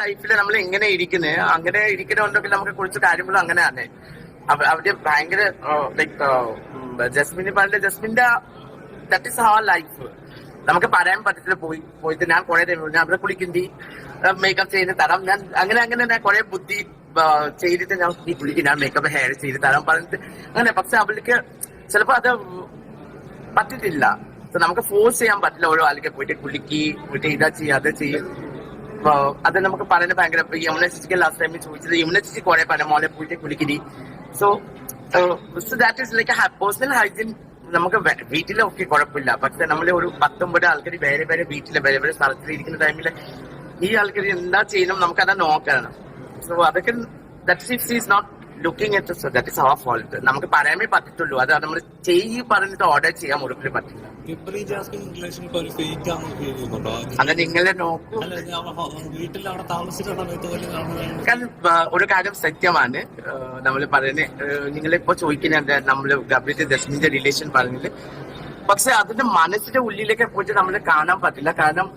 ലൈഫിൽ നമ്മൾ എങ്ങനെ ഇരിക്കുന്നത് അങ്ങനെ ഇരിക്കുന്നുണ്ടെങ്കിൽ നമുക്ക് കുറച്ച് കാര്യങ്ങളും തന്നെ അവർ ഭയങ്കര ലൈക്ക് ജസ്മിന് പറഞ്ഞ ജസ്മിന്റെ ദറ്റ് ഇസ് ഹവർ ലൈഫ് നമുക്ക് പറയാൻ പറ്റത്തില്ല പോയി പോയിട്ട് ഞാൻ കുറെ ഞാൻ അവിടെ കുളിക്കുന്തി മേക്കപ്പ് ചെയ്ത് തരാം. ഞാൻ അങ്ങനെ അങ്ങനെ ഞാൻ കുറെ ബുദ്ധി ചെയ്തിട്ട് ഞാൻ ഈ കുളിക്കും ഞാൻ മേക്കപ്പ് ഹെയർ ചെയ്ത് തരാം പറഞ്ഞിട്ട് അങ്ങനെ. പക്ഷെ അവൾക്ക് ചിലപ്പോ അത് പറ്റിട്ടില്ല നമുക്ക് ഫോഴ്സ് ചെയ്യാൻ പറ്റില്ല ഓരോ ആൾക്ക്. പോയിട്ട് കുളിക്കി പോയിട്ട് ഇതാ ചെയ്യും അത് ചെയ്യും. അത് നമുക്ക് പറയുന്നത് ഭയങ്കര യമുന ലാസ്റ്റ് ടൈമിൽ ചോദിച്ചത്. യമുന കുറെ പറഞ്ഞ മോളെ പോയിട്ട് കുളിക്കിരി so so that is like personal hygiene നമുക്ക് വീട്ടിലൊക്കെ കുഴപ്പമില്ല. പക്ഷെ നമ്മൾ ഒരു പത്തൊമ്പത് ആൾക്കാർ വേറെ വേറെ വീട്ടിലെ വേറെ വേറെ സ്ഥലത്തിൽ ഇരിക്കുന്ന ടൈമിൽ ഈ ആൾക്കാർ എന്താ ചെയ്യണം നമുക്ക് അതാ നോക്കണം. സോ അതൊക്കെ that if is not looking at that is our fault നമുക്ക് പറയാമേ പറ്റത്തുള്ളൂ. അത് നമ്മൾ ചെയ്യ് പറഞ്ഞിട്ട് ഓർഡർ ചെയ്യാൻ ഒരിക്കലും പറ്റില്ല. അത് നിങ്ങളെ നോക്കൂ. അല്ല ഒരു കാര്യം സത്യമാണ്. നമ്മൾ പറയുന്നത് നിങ്ങളിപ്പോ ചോദിക്കുന്ന നമ്മൾ ഗബ്രിന്റെ ദശമിന്റെ റിലേഷൻ പറഞ്ഞത്? പക്ഷെ അതിന്റെ മനസ്സിന്റെ ഉള്ളിലേക്ക് പോയിട്ട് നമ്മൾ കാണാൻ പറ്റില്ല. കാരണം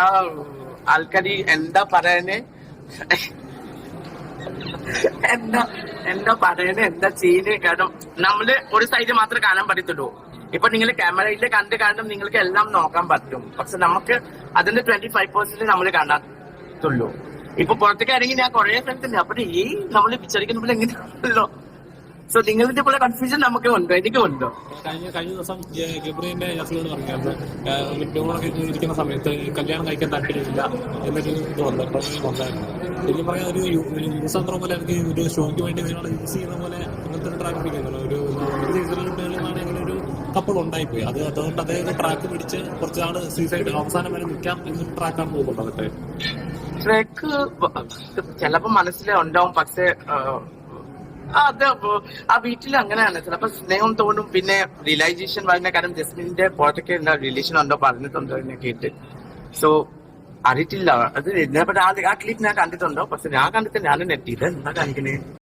ആ ആൾക്കാർ എന്താ പറയുന്നത് എന്താ എന്താ പറയുന്നത് എന്താ ചെയ്യുന്നത് കാരണം നമ്മൾ ഒരു സൈഡ് മാത്രമേ കാണാൻ പറ്റത്തുള്ളൂ. ഇപ്പൊ നിങ്ങൾ ക്യാമറയിൽ കണ്ട് കാണും നിങ്ങൾക്ക് എല്ലാം നോക്കാൻ പറ്റും. പക്ഷെ നമുക്ക് അതിന്റെ ട്വന്റി ഫൈവ് പെർസെന്റ് നമ്മൾ കാണാത്തുള്ളൂ. ഇപ്പൊ പുറത്തേക്ക് ഇറങ്ങി ഞാൻ കുറെ സ്ഥലത്തുണ്ട് അപ്പൊ ഈ നമ്മൾ വിചാരിക്കുന്ന പോലെ എങ്ങനെയാണല്ലോ സോ നിങ്ങളിന്റെ പോലെ കൺഫ്യൂഷൻ നമുക്ക് ഉണ്ടോ എനിക്ക് ഉണ്ടോ. കഴിഞ്ഞ കഴിഞ്ഞ ദിവസം ഗ- ഗബ്രിന്റെ ജാസ്മിനോട് പറഞ്ഞത് ലിപ്റ്റോണൊക്കെ ഇരിക്കുന്ന സമയത്ത് ഈ കല്യാണം കഴിക്കാൻ താല്പര്യമില്ല എന്നൊരു ഇത് വന്നു പ്രമേയം വന്നായിരുന്നു ശരിക്കും പറയാൻ ഒരു യു- ഒരു യുവസന്ത്രം പോലെ എനിക്ക് ഒരു ഷോയ്ക്ക് വേണ്ടി നിങ്ങൾ യൂസ് ചെയ്യുന്ന പോലെ അങ്ങനത്തെ ഒരു ട്രാക്ക് പിടിക്കുന്നുള്ളൂ ഒരു ഒരു സീസണിൽ മേളിലാണ് ഇങ്ങനെ ഒരു കപ്പിൾ ഉണ്ടായിപ്പോയി. അത് അതുകൊണ്ട് അദ്ദേഹം ട്രാക്ക് പിടിച്ച് കുറച്ച് നാൾ സീസൈഡ് അവസാനം വരെ നിൽക്കാം എന്നൊരു ട്രാക്കാണ് അതൊക്കെ. ട്രക്ക് ചിലപ്പോ മനസ്സിലുണ്ടാവും പക്ഷേ അത് ആ വീട്ടിൽ അങ്ങനെയാണ് ചിലപ്പോ സ്നേഹം തോന്നും പിന്നെ റിയലൈസേഷൻ വരുന്ന കാര്യം ജസ്മിന്റെ പുറത്തേക്ക് റിലേഷൻ ഉണ്ടോ പറഞ്ഞിട്ടുണ്ടോ എന്നെ കേട്ട്. സോ അറിയിട്ടില്ല അത് ഇതിനെപ്പറ്റി ആ ക്ലിപ്പ് ഞാൻ കണ്ടിട്ടുണ്ടോ? പക്ഷെ ഞാൻ കണ്ടിട്ട് ഞാനും നെറ്റിയത് എന്താ കാണിക്കണേ?